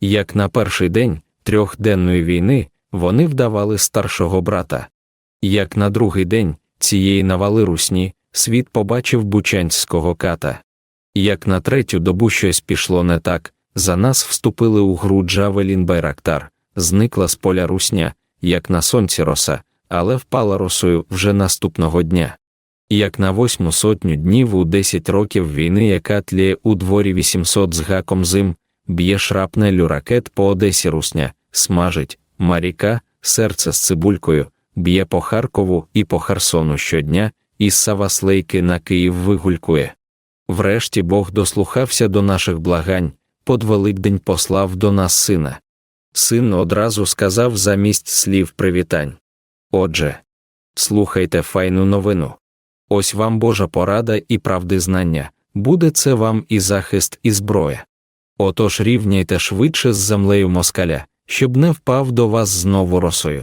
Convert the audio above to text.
Як на перший день трьохденної війни вони вдавали старшого брата. Як на другий день цієї навали русні світ побачив бучанського ката. Як на третю добу щось пішло не так, за нас вступили у гру Джавелін Байрактар, зникла з поля русня, як на сонці роса, але впала росою вже наступного дня. Як на восьму сотню днів у десять років війни, яка тліє у дворі 800 з гаком зим, б'є шрапнелю ракет по Одесі русня, смажить, маріка, серце з цибулькою, б'є по Харкову і по Херсону щодня, із Саваслейки на Київ вигулькує. Врешті Бог дослухався до наших благань, под Великдень послав до нас сина. Син одразу сказав замість слів привітань. Отже, слухайте файну новину. Ось вам Божа порада і правди знання, буде це вам і захист, і зброя. Отож рівняйте швидше з землею москаля, щоб не впав до вас знову росою.